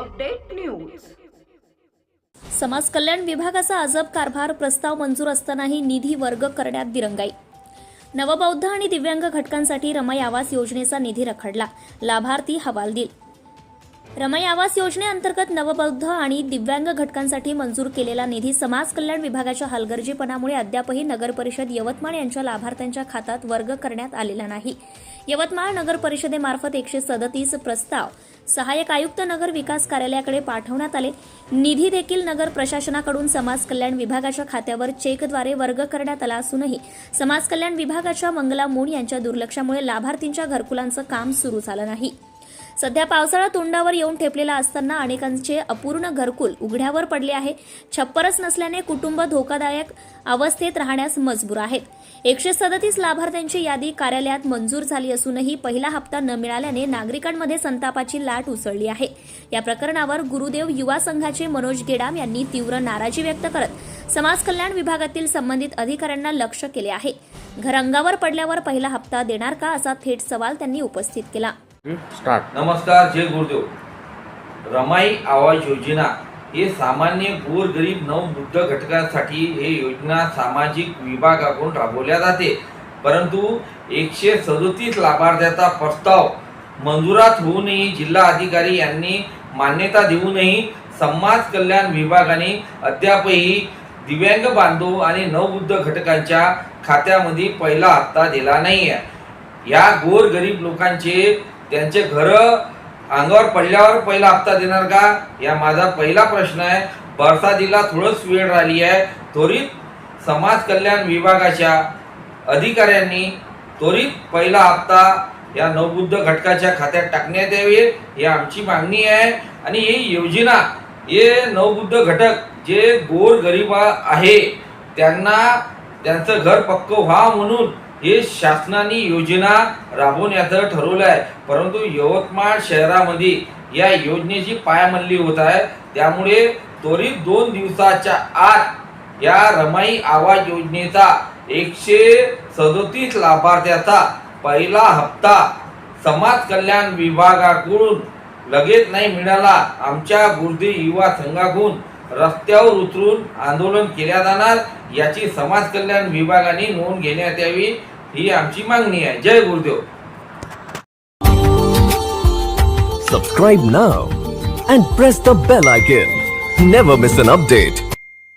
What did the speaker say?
Update news. समाज कल्याण विभागाचा अजब कारभार प्रस्ताव मंजूर असतानाही निधी वर्ग करण्यात दिरंगाई. नवबौद्ध आणि दिव्यांग घटकांसाठी रमाई आवास योजनेचा निधी रखडला. लाभार्थी हवालदिल. रमाई आवास योजनेअंतर्गत नवबौद्ध आणि दिव्यांग घटकांसाठी मंजूर केलेला निधी समाज कल्याण विभागाच्या हलगर्जीपणामुळे अद्यापही नगरपरिषद यवतमाळ यांच्या लाभार्थ्यांच्या खात्यात वर्ग करण्यात आलेला नाही. यवतमाळ नगर परिषदेमार्फत एकशे सदतीस प्रस्ताव सहाय्यक आयुक्त नगर विकास कार्यालयाकडे पाठवण्यात आले. निधी देखील नगर प्रशासनाकडून समाज कल्याण विभागाच्या खात्यावर चेकद्वारे वर्ग करण्यात आला असूनही समाज कल्याण विभागाच्या मंगला मूण यांच्या दुर्लक्षामुळे लाभार्थींच्या घरकुलांचं काम सुरू झालं नाही. सध्या पावसाळा तोंडावर येऊन ठेपलेला असताना अनेकांचे अपूर्ण घरकुल उघड्यावर पडले आहे. छप्परच नसल्याने कुटुंब धोकादायक अवस्थेत राहण्यास मजबूर आहेत. एकशे सदतीस लाभार्थ्यांची यादी कार्यालयात मंजूर झाली असूनही पहिला हप्ता न मिळाल्याने नागरिकांमध्ये संतापाची लाट उसळली आहे. या प्रकरणावर गुरुदेव युवा संघाचे मनोज गेडाम यांनी तीव्र नाराजी व्यक्त करत समाज कल्याण विभागातील संबंधित अधिकाऱ्यांना लक्ष केले आहे. घर अंगावर पडल्यावर पहिला हप्ता देणार का असा थेट सवाल त्यांनी उपस्थित केला. स्टार्ट नमस्कार जय गुरुदेव. रमाई आवाज योजना हे सामान्य गोरगरीब नववृद्ध घटकांसाठी हे योजना सामाजिक विभागाकडून राबवल्या जाते. परंतु एकशे सदोतीस लाभार्थ्याचा प्रस्ताव मंजुरात होऊनही जिल्हा अधिकारी यांनी मान्यता देऊनही समाज कल्याण विभागाने अद्यापही दिव्यांग बांधव आणि नवबुद्ध घटकांच्या खात्यामध्ये पहिला हप्ता दिला नाही आहे या गोर गरीब लोकांचे त्यांचे घर अंगावर पडल्यावर पहिला हप्ता देणार का? या माझा पहिला प्रश्न आहे. बरसातीला थोडंच वेळ राहिली आहे. त्वरित समाज कल्याण विभागाच्या अधिकाऱ्यांनी त्वरित पहिला हप्ता या नवबुद्ध घटकाच्या खात्यात टाकण्यात यावे ही आमची मागणी आहे. आणि ही योजना हे नवबुद्ध घटक जे गोर गरीब आहे त्यांना त्यांचं घर पक्क व्हा म्हणून हे शासनाने योजना राबवण्याचं ठरवलं आहे. परंतु यवतमाळ शहरामध्ये या योजनेची पायामल्ली होत आहे. त्यामुळे त्वरित दोन दिवसाच्या आत या रमाई आवाज योजनेचा एकशे सदोतीस लाभार्थ्याचा पहिला हप्ता समाज कल्याण विभागाकडून लगेच नाही मिळाला. आमच्या गुरुदेव युवा संघाकडून रस्त्यावर उतरून आंदोलन केल्या जाणार याची समाज कल्याण विभागाने नोंद घेण्यात यावी ही आमची मागणी आहे. जय Gurudev. Subscribe now and press the bell icon never miss an update